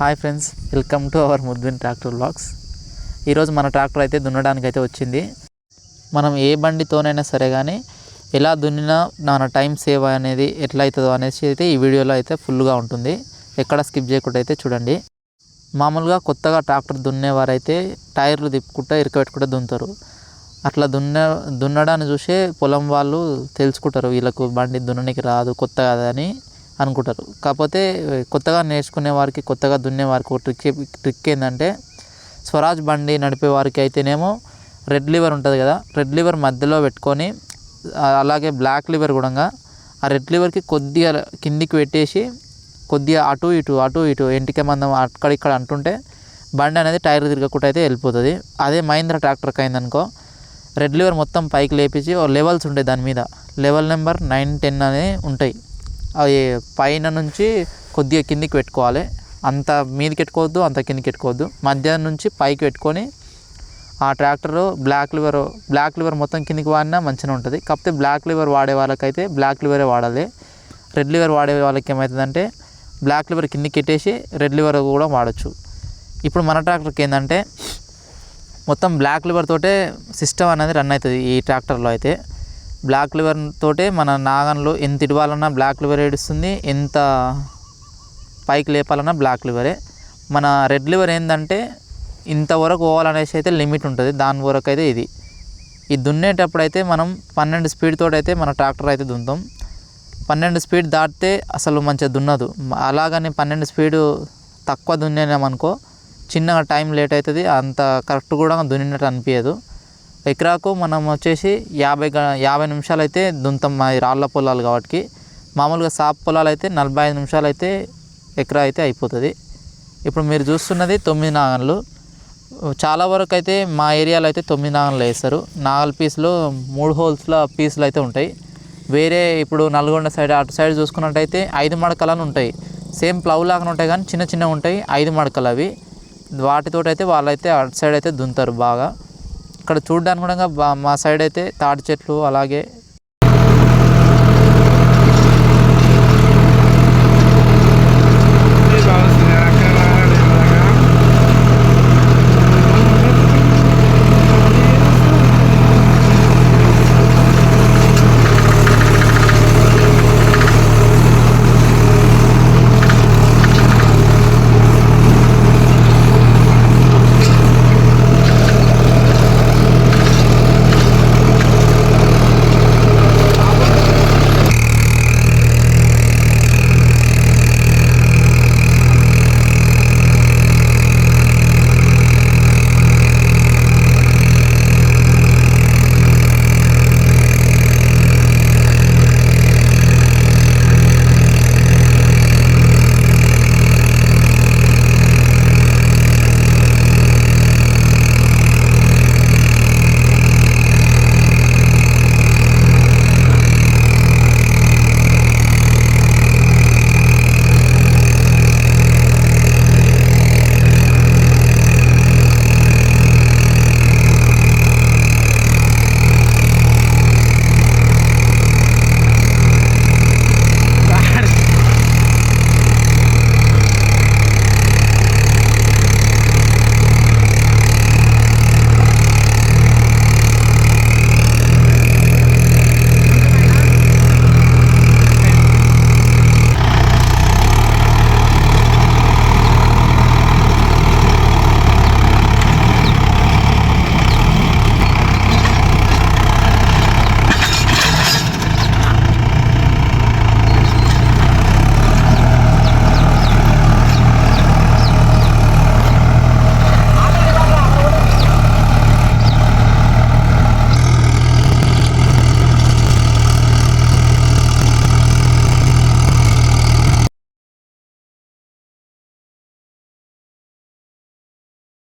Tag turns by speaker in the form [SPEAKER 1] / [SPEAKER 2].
[SPEAKER 1] Hi friends welcome to our ముద్విన్ tractor blogs ఈరోజు మన tractor అయితే దున్నడానికి అయితే వచ్చింది. మనం ఏ బండితోనైనా సరే కానీ ఎలా దున్నినా మన టైం సేవ్ అనేది ఎట్లా అవుతుందో అనేసి అయితే ఈ వీడియోలో అయితే ఫుల్గా ఉంటుంది. ఎక్కడ స్కిప్ చేయకుండా అయితే చూడండి. మామూలుగా కొత్తగా ట్రాక్టర్ దున్నేవారైతే టైర్లు తిప్పుకుంటా ఇరకబెట్టుకుంటా దున్నుతారు. అట్లా దున్న దున్నడాన్ని చూసే పొలం వాళ్ళు తెలుసుకుంటారు వీళ్ళకు బండి దున్ననికి రాదు కొత్త కదా అని అనుకుంటారు. కాకపోతే కొత్తగా నేర్చుకునే వారికి కొత్తగా దున్నే వారికి ఒక ట్రిక్ ట్రిక్ ఏంటంటే స్వరాజ్ బండి నడిపే వారికి అయితేనేమో రెడ్ లివర్ ఉంటుంది కదా రెడ్ లివర్ మధ్యలో పెట్టుకొని అలాగే బ్లాక్ లివర్ కూడా ఆ రెడ్ లివర్కి కొద్దిగా కిందికి పెట్టేసి కొద్దిగా అటు ఇటు అటు ఇటు ఎంటిక మందం అక్కడిక్కడ అంటుంటే బండి అనేది టైర్ తిరగకుండా అయితే వెళ్ళిపోతుంది. అదే మహీంద్ర ట్రాక్టర్కి అయిందనుకో రెడ్ లివర్ మొత్తం పైకి లేపించి ఓ లెవెల్స్ ఉంటాయి దాని మీద. లెవెల్ నెంబర్ నైన్ టెన్ అనే ఉంటాయి. అవి పైన నుంచి కొద్దిగా కిందికి పెట్టుకోవాలి. అంత మీదకి పెట్టుకోవద్దు అంత కిందికి పెట్టుకోవద్దు. మధ్య నుంచి పైకి పెట్టుకొని ఆ tractor block lever block lever మొత్తం కిందికి వాడినా మంచిగా ఉంటుంది. కాకపోతే బ్లాక్ లివర్ వాడే వాళ్ళకైతే బ్లాక్ లివరే వాడాలి. రెడ్ లివర్ వాడే వాళ్ళకి ఏమవుతుందంటే బ్లాక్ లివర్ కిందికి పెట్టేసి రెడ్ లివర్ కూడా వాడచ్చు. ఇప్పుడు మన ట్రాక్టర్కి ఏంటంటే మొత్తం బ్లాక్ లివర్ తోటే సిస్టమ్ అనేది రన్ అవుతుంది ఈ ట్రాక్టర్లో అయితే. బ్లాక్ లివర్ తోటే మన నాగన్లో ఎంత ఇడవాలన్నా బ్లాక్ లివర్ ఏడుస్తుంది ఎంత పైకి లేపాలన్నా బ్లాక్ లివరే. మన రెడ్ లివర్ ఏంటంటే ఇంతవరకు పోవాలనేసి అయితే లిమిట్ ఉంటుంది దాని వరకు అయితే ఇది. ఇది దున్నేటప్పుడు అయితే మనం పన్నెండు స్పీడ్తో అయితే మన ట్రాక్టర్ అయితే దున్నుతాం పన్నెండు స్పీడ్ దాటితే అసలు మంచిగా దున్నదు. అలాగని పన్నెండు స్పీడు తక్కువ దున్నేనామనుకో చిన్నగా టైం లేట్ అవుతుంది అంత కరెక్ట్ కూడా దున్నినట్టు అనిపించదు ఎకరాకు మనం వచ్చేసి యాభై గ- యాభై నిమిషాలు అయితే దున్నుతాం మా రాళ్ళ పొలాలు కాబట్టి మామూలుగా సాప్ పొలాలు అయితే నలభై ఐదు నిమిషాలు అయితే ఎకరా అయితే అయిపోతుంది. ఇప్పుడు మీరు చూస్తున్నది తొమ్మిది నాగన్లు. చాలా వరకు అయితే మా ఏరియాలో అయితే తొమ్మిది నాగన్లు వేస్తారు. నాగల పీసులు మూడు హోల్స్ల పీసులు అయితే ఉంటాయి. వేరే ఇప్పుడు నల్గొండ సైడ్ అటు సైడ్ చూసుకున్నట్టయితే ఐదు మడకలని ఉంటాయి. సేమ్ ప్లవ్ లాగానే ఉంటాయి కానీ చిన్న చిన్న ఉంటాయి. ఐదు మడకలు అవి వాటితోటి అయితే వాళ్ళైతే అటు సైడ్ అయితే దుంతారు బాగా. ఇక్కడ చూడడానికి కూడా బా మా సైడ్ అయితే తాటి చెట్లు అలాగే